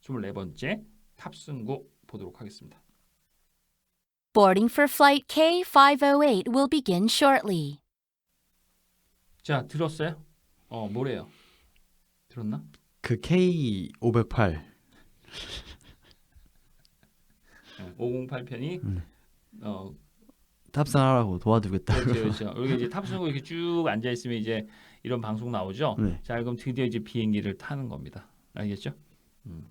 24번째 탑승구 보도록 하겠습니다. Boarding for flight K508 will begin shortly. 자, 들었어요? 어, 뭐래요? 들었나? 그 K508 508편이 음. 어, 탑승하라고 도와주겠다. 그렇죠, 그렇죠. 여기 이제 탑승구 이렇게 쭉 앉아 있으면 이제 이런 방송 나오죠. 네. 자, 그럼 드디어 이제 비행기를 타는 겁니다. 알겠죠? 음.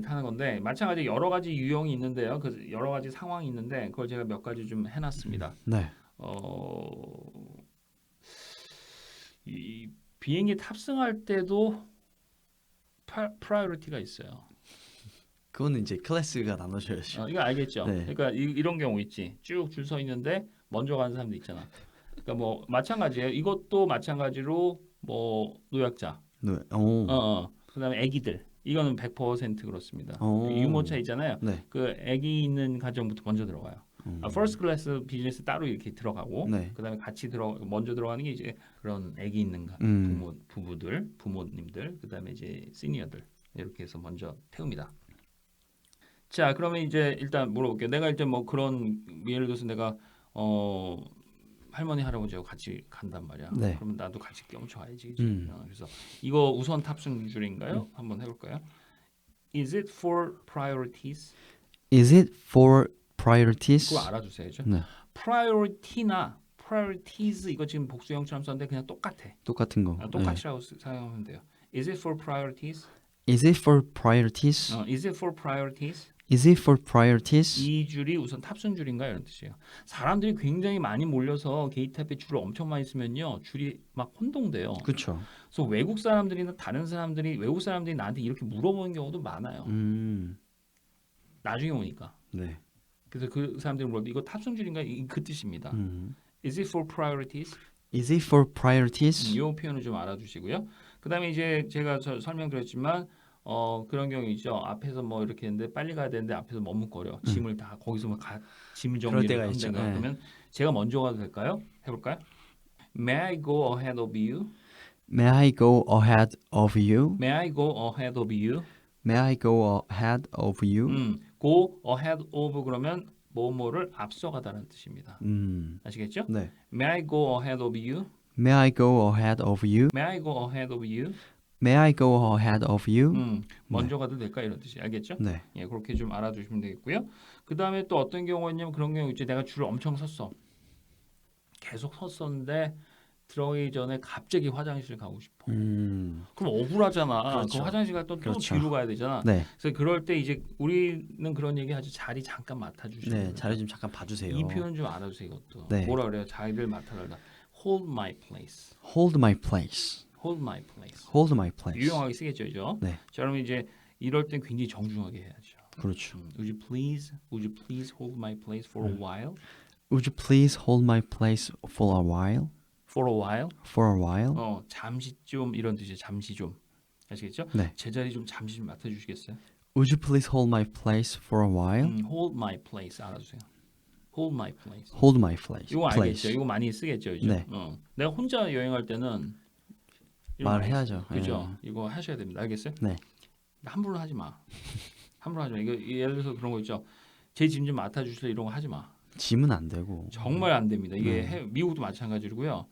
타는 건데 마찬가지 여러 가지 유형이 있는데요. 그 여러 가지 상황이 있는데 그걸 제가 몇 가지 좀 해놨습니다. 네. 어, 이 비행기 탑승할 때도 파, 프라이어리티가 있어요. 그거는 이제 클래스가 나눠져야죠. 어, 이거 알겠죠? 네. 그러니까 이, 런 경우 있지. 쭉 줄 서 있는데 먼저 가는 사람도 있잖아. 그러니까 뭐 마찬가지예요. 이것도 마찬가지로 뭐 노약자, 네. 오. 어, 어. 그다음에 아기들. 이거는 100% 그렇습니다. 오. 유모차 있잖아요. 네. 그 아기 있는 가정부터 먼저 들어가요. 음. 아, 퍼스트 클래스 비즈니스 따로 이렇게 들어가고 네. 그다음에 같이 들어 먼저 들어가는 게 이제 그런 아기 있는 가- 음. 부모 부부들, 부모님들, 그다음에 이제 시니어들 이렇게 해서 먼저 태웁니다. 자, 그러면 이제 일단 물어볼게요. 내가 일단 뭐 그런 예를 들어서 내가 어 할머니 할아버지하고 같이 간단 말이야. 네. 그러면 나도 같이. 그치? 음. 어, 그래서 이거 우선 탑승 줄인가요? 한번 해볼까요? Is it for priorities? Is it for priorities? 그거 알아두셔야죠. 네. priority나 priorities 이거 지금 복수형처럼 썼는데 그냥 똑같아. 똑같은 거. 아, 네. 똑같이라고 쓰- 사용하면 돼요. Is it for priorities? Is it for priorities? 어, is it for priorities? Is it for priorities? 이 줄이 우선 탑승 줄인가 이런 뜻이에요. 사람들이 굉장히 많이 몰려서 게이트 앞에 줄을 엄청 많이 쓰면요 줄이 막 혼동돼요. 그렇죠. 그래서 외국 사람들이나 다른 사람들이 외국 사람들이 나한테 이렇게 물어보는 경우도 많아요. 음. 나중에 오니까. 네. 그래서 그 사람들이 물어도 이거 탑승 줄인가 이- 그 뜻입니다. 음. Is it for priorities? Is it for priorities? 이 표현을 좀 알아두시고요. 그다음에 이제 제가 저 설명드렸지만 어 그런 경우 있죠. 앞에서 뭐 이렇게 했는데 빨리 가야 되는데 앞에서 머뭇거려. 짐을 다 거기서 뭐 가, 짐 정리를. 한다가 네. 그러면 제가 먼저 가도 될까요? 해볼까요? May I go ahead of you? May I go ahead of you? May I go ahead of you? May I go ahead of you? 음, go ahead of 그러면 뭐뭐를 앞서가다는 뜻입니다. 음. 아시겠죠? 네. May I go ahead of you? May I go ahead of you? May I go ahead of you? May I go ahead of you? 음, 먼저 가도 될까 이런 뜻이 알겠죠? 네. 예, 그렇게 좀 알아두시면 되겠고요. 그 다음에 또 어떤 경우가 있냐면 그런 경우 있죠. 내가 줄을 엄청 섰어. 계속 섰었는데 들어가기 전에 갑자기 화장실 가고 싶어. 음. 그럼 억울하잖아. 그렇죠. 그 화장실 갈때또 그렇죠. 뒤로 가야 되잖아. 네. 그래서 그럴 때 이제 우리는 그런 얘기 하죠. 자리 잠깐 맡아주시면 네. 자리 좀 잠깐 봐주세요. 이 표현 좀 알아주세요. 이것도 네. 뭐라 그래요? 자리를 맡아달라. Hold my place. Hold my place. Hold my place. Hold my place. 유용하게 쓰겠죠, 그죠? 네. 자, 그러면 이제 이럴 땐 굉장히 정중하게 해야죠. 그렇죠. 음, Would you please, would you please hold my place for a while? Would you please hold my place for a while? For a while? For a while? 어, 잠시 좀 이런 뜻이에요. 잠시 좀. 아시겠죠? 네. 제 자리 좀 잠시 좀 맡아 주시겠어요? Would you please hold my place for a while? 음, hold my place 알아주세요. Hold my place. Hold my place. 이거. 알겠죠? 이거 많이 쓰겠죠, 그죠? 네. 어. 내가 혼자 여행할 때는 말을 거 해야죠. 그죠? 이거 하셔야 됩니다. 알겠어요? 네. 함부로 하지 마. 함부로 하지 마. 이거 예를 들어서 그런 거 있죠. 제 짐 좀 맡아 주실래 이런 거 하지 마. 짐은 안 되고. 정말 안 됩니다. 이게 네. 해- 미국도 마찬가지고요.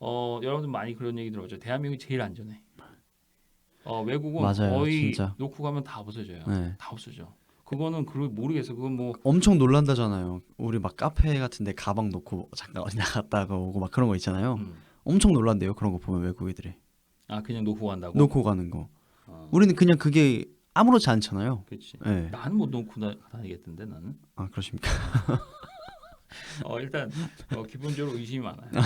어, 여러분들 많이 그런 얘기 들어봤죠. 대한민국이 제일 안전해. 어, 외국은 맞아요, 거의 진짜. 놓고 가면 다 없어져요. 네. 다 없어져. 그거는 그걸 모르겠어. 그건 뭐 엄청 놀란다잖아요. 우리 막 카페 같은데 가방 놓고 잠깐 어디 나갔다가 오고 막 그런 거 있잖아요. 음. 엄청 놀란대요. 그런 거 보면 외국애들이 아 그냥 놓고 간다고. 놓고 가는 거. 어, 우리는 그냥 그게 아무렇지 않잖아요. 그렇지. 네. 나는 못 놓고 다, 다니겠던데 나는. 아 그러십니까? 어 일단 어, 기본적으로 의심이 많아요.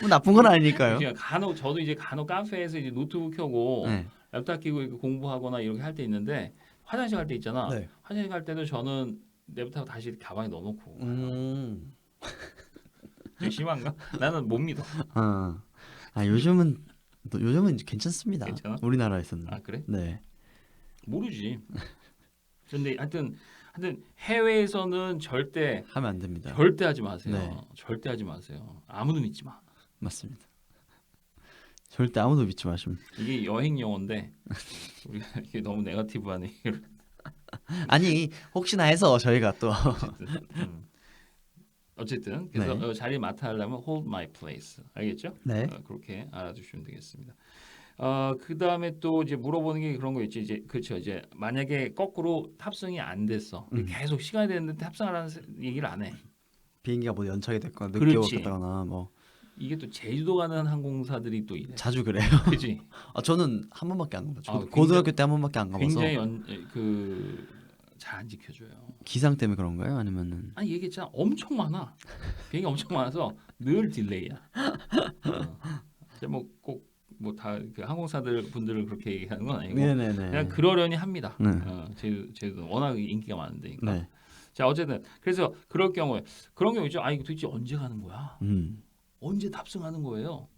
뭐 나쁜 건 아니니까요. 그냥 간혹 저도 이제 간혹 카페에서 이제 노트북 켜고 네. 랩탑 끼고 이렇게 공부하거나 이렇게 할 때 있는데 화장실 갈 때 있잖아. 네. 화장실 갈 때도 저는 랩탑 다시 가방에 넣어놓고 음. 좀 심한가? 나는 못 믿어. 아, 아 요즘은 또 요즘은 괜찮습니다. 괜찮아? 우리나라에서는. 아 그래? 네. 모르지. 근데 하여튼 하여튼 해외에서는 절대 하면 안 됩니다. 절대 하지 마세요. 네. 절대 하지 마세요. 아무도 믿지 마. 맞습니다. 절대 아무도 믿지 마심. 이게 여행 영어인데 우리가 이게 너무 네거티브한 얘기를 아니 혹시나 해서 저희가 또 음. 어쨌든 그래서 네. 어, 자리 맡아 하려면 hold my place 알겠죠? 네. 어, 그렇게 알아두시면 되겠습니다. 어, 그 다음에 또 이제 물어보는 게 그런 거 있지 이제 그렇죠 이제 만약에 거꾸로 탑승이 안 됐어 음. 계속 시간이 됐는데 탑승하라는 세- 얘기를 안 해. 비행기가 뭐 연착이 됐거나 늦게. 오겠다거나 뭐 이게 또 제주도 가는 항공사들이 또 이래. 자주 그래요. 그지? 아, 저는 한 번밖에 안 가봤죠. 아, 고등학교 때 한 번밖에 안 가봐서 굉장히 그 잘 안 지켜줘요. 기상 때문에 그런가요? 아니면은 아니 얘기했잖아 엄청 많아. 비행기 엄청 많아서 늘 딜레이야. 어. 뭐꼭 뭐다그 항공사들 분들을 그렇게 얘기하는 건 아니고 네네네. 그냥 그러려니 합니다. 네. 어, 제주 제주 워낙 인기가 많은데니까. 네. 자 어쨌든 그래서 그럴 경우에 그런 경우 있죠. 아 이거 도대체 언제 가는 거야? 음. 언제 탑승하는 거예요?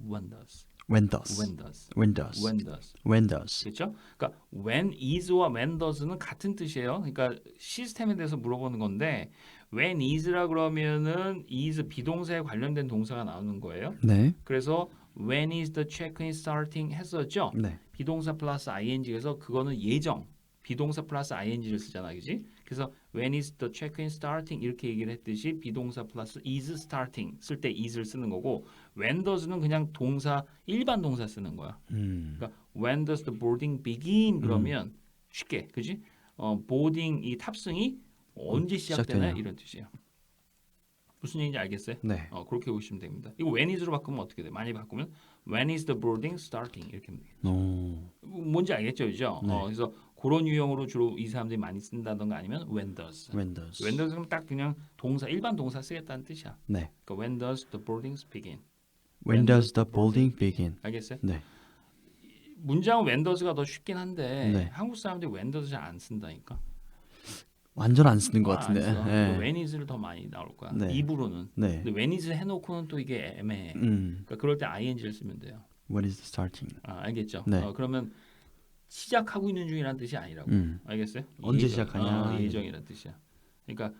When does? When does? When does? When does? When does? When does? 그렇죠? 그러니까 when is와 when does는 같은 뜻이에요. 그러니까 시스템에 대해서 물어보는 건데 when is라 그러면은 is 비동사에 관련된 동사가 나오는 거예요. 네. 그래서 when is the check-in starting 했었죠. 네. 비동사 플러스 ing에서 그거는 예정. 비동사 플러스 ing를 쓰잖아, 그지? 그래서 when is the check-in starting 이렇게 얘기를 했듯이 비동사 플러스 is starting 쓸 때 is를 쓰는 거고 when does는 그냥 동사 일반 동사 쓰는 거야. 음. 그러니까 when does the boarding begin 그러면 쉽게 그지 어 boarding 이 탑승이 언제 시작되나. 이런 뜻이에요 무슨 얘기인지 알겠어요 네. 어 그렇게 보시면 됩니다 이거 when is로 바꾸면 어떻게 돼 많이 바꾸면 when is the boarding starting 이렇게 돼요 오. 뭔지 알겠죠 그죠 네. 어 그래서 그런 유형으로 주로 이 사람들이 많이 쓴다던가 아니면 when does When does? when does는 딱 그냥 동사 일반 동사 쓰겠다는 뜻이야 네. 그러니까 when does the boarding begin When does the boarding begin? 알겠어요 네. 문장은 웬더스가 더 쉽긴 한데 네. 한국 사람들이 웬더스 잘안 쓴다니까. 완전 안 쓰는 것 아, 같은데. 안 써. 네. 웬이즈를 더 많이 나올 거야. 네. 입으로는. 네. 근데 웬이즈 해놓고는 또 이게 애매해. 음. 그러니까 그럴 때 ing를 쓰면 돼요. When is starting? 아, 알겠죠? 네. 어, 그러면 시작하고 있는 중이라는 뜻이 아니라고. 음. 알겠어요? 언제 예정. 시작하냐. 어, 예정이라는 뜻이야. 그러니까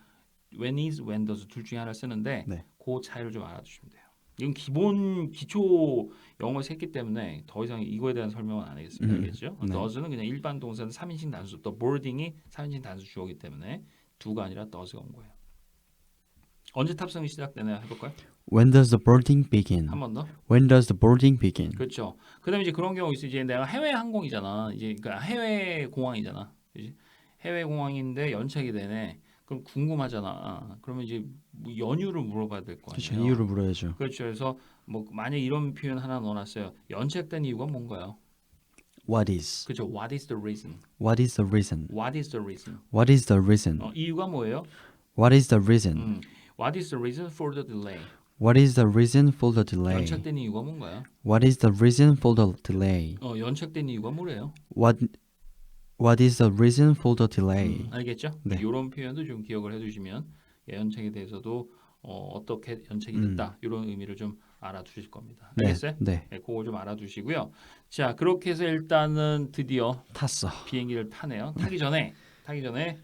when is, when does 둘 중에 하나 쓰는데 네. 그 차이를 좀 알아두시면 돼요. 이건 기본 기초 영어 했기 때문에 더 이상 이거에 대한 설명은 안 하겠습니다. 음, 알겠죠? 네. does는 그냥 일반 동사는 3인칭 단수, 또 boarding이 3인칭 단수 주어기 때문에 두가 아니라 does가 온 거예요. 언제 탑승이 시작되나 해볼까요? When does the boarding begin? 한 번 더. When does the boarding begin? 그렇죠. 그다음에 이제 그런 경우 있어. 이제 내가 해외 항공이잖아. 이제 그러니까 해외 공항이잖아. 그지? 해외 공항인데 연착이 되네. 그럼 궁금하잖아. 아, 그러면 이제 뭐 연유를 물어봐야 될거 그렇죠. 아니에요. 이유를 물어야죠. 그렇죠. 그래서 뭐 만약 이런 표현 하나 넣어놨어요. 연착된 이유가 뭔가요? What is? 그렇죠. What is the reason? What is the reason? What is the reason? What is the reason? 어, 이유가 뭐예요? What is the reason? 음, What is the reason for the delay? What is the reason for the delay? 연착된 이유가 뭔가요? What is the reason for the delay? 어, 연착된 이유가 뭐래요? What What is the reason for the delay? 음, 알겠죠? 네. 이런 표현도 좀 기억을 해두시면 연착에 대해서도 어, 어떻게 연착이 음. 됐다 이런 의미를 좀 알아두실 겁니다. 네. 알겠어요? 네. 네, 그거 좀 알아두시고요. 자, 그렇게 해서 일단은 드디어 탔어. 비행기를 타네요. 타기 전에 타기 전에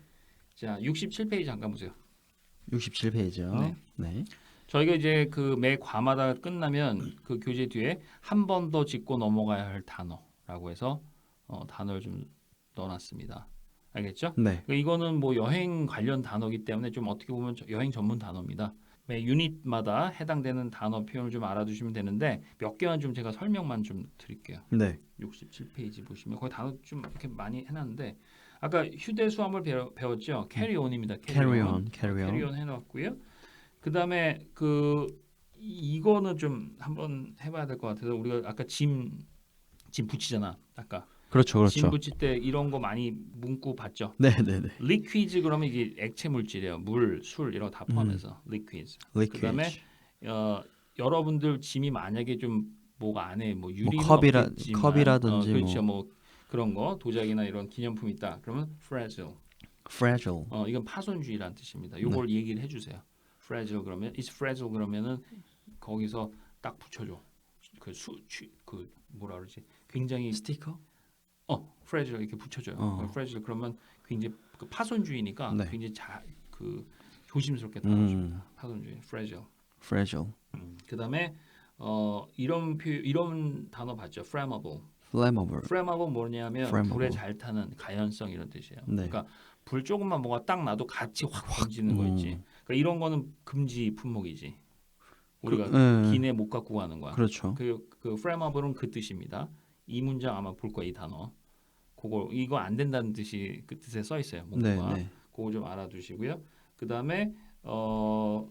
자 67페이지 잠깐 보세요. 67페이지요. 네. 네. 저희가 이제 그 매 과마다 끝나면 그 교재 뒤에 한 번 더 짚고 넘어가야 할 단어라고 해서 어, 단어를 좀 넣어놨습니다. 알겠죠? 네. 그러니까 이거는 뭐 여행 관련 단어이기 때문에 좀 어떻게 보면 저- 여행 전문 단어입니다. 매 유닛마다 해당되는 단어 표현을 좀 알아두시면 되는데 몇 개만 좀 제가 설명만 좀 드릴게요. 네. 67페이지 보시면 거기 단어 좀 이렇게 많이 해놨는데 아까 휴대 수화물 배웠죠? Carry carry on. on 해놨고요. 그 다음에 그 이- 이거는 좀 한번 해봐야 될 것 같아서 우리가 아까 짐, 짐 붙이잖아. 아까 그렇죠. 짐 그렇죠. 붙일 때 이런 거 많이 문구 봤죠? 네, 네, 네. 리퀴즈 그러면 이게 액체 물질이에요. 물, 술 이런 거 다 포함해서 리퀴즈. Liquid. 그다음에 어, 여러분들 짐이 만약에 좀 뭐가 안에 뭐 유리는 컵이라- 없겠지만, 컵이라든지 어, 그렇죠. 뭐 그런 거 도자기나 이런 기념품 있다. 그러면 fragile. fragile. 어, 이건 파손주의라는 뜻입니다. 요걸 얘기를 해주세요. Fragile 그러면 is fragile 그러면은 거기서 딱 붙여줘. 그수그 뭐라 그러지? 굉장히 스티커? 어 fragile 이렇게 붙여줘요. 어. 어. fragile 그러면 굉장히 그 파손주의니까 네. 굉장히 자그 조심스럽게 다뤄줍니다. 음. 파손주의 fragile. fragile. 음, 그다음에 어 이런 표 이런 단어 봤죠. flammable. flammable. flammable 뭐냐면 Flammable. 불에 잘 타는 가연성 이런 뜻이에요. 네. 그러니까 불 조금만 뭐가 딱 나도 같이 확 번지는 거 음. 있지. 그러니까 이런 거는 금지 품목이지. 우리가 그, 예. 기내 못 갖고 가는 거야. 그렇죠. 그, 그 flammable은 그 뜻입니다. 이 문장 아마 볼 거야 이 단어. 그거 이거 안 된다는 뜻이 그 뜻에 써 있어요. 네, 문구가. 네. 그거 좀 알아두시고요. 그 다음에 어,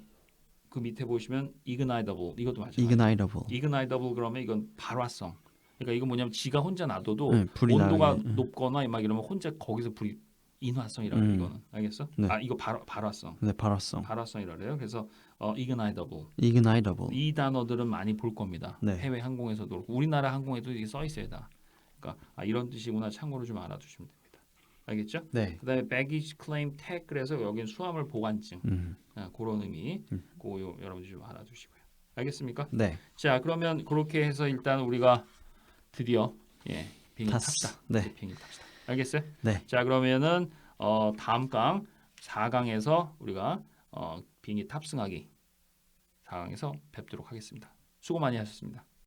그 밑에 보시면 ignitable 이것도 마찬가지. ignitable. ignitable 그러면 이건 발화성. 그러니까 이건 뭐냐면 지가 혼자 놔둬도 네, 온도가. 음. 높거나 막 이러면 혼자 거기서 불이 인화성이라고. 음. 이거는 알겠어? 네. 아 이거 발, 발화성. 네, 발화성. 발화성이라고 해요. 그래서 어, ignitable ignitable. 이 단어들은 많이 볼 겁니다. 네. 해외 항공에서도 그렇고 우리나라 항공에도 이게 써 있어야 다. 그러니까 아, 이런 뜻이구나 참고로 좀 알아두시면 됩니다. 알겠죠? 네. 그다음에 baggage claim tag 그래서 여기는 수화물 보관증 음. 아, 그런 의미 음. 그거 요- 여러분들 좀 알아두시고요. 알겠습니까? 네. 자 그러면 그렇게 해서 일단 우리가 드디어 예 비행기. 탑시다. 네. 비행기 탑시다. 알겠어요? 네. 자 그러면은 어, 다음 강 4강에서 우리가 어, 비행기 탑승하기 4강에서 뵙도록 하겠습니다. 수고 많이 하셨습니다.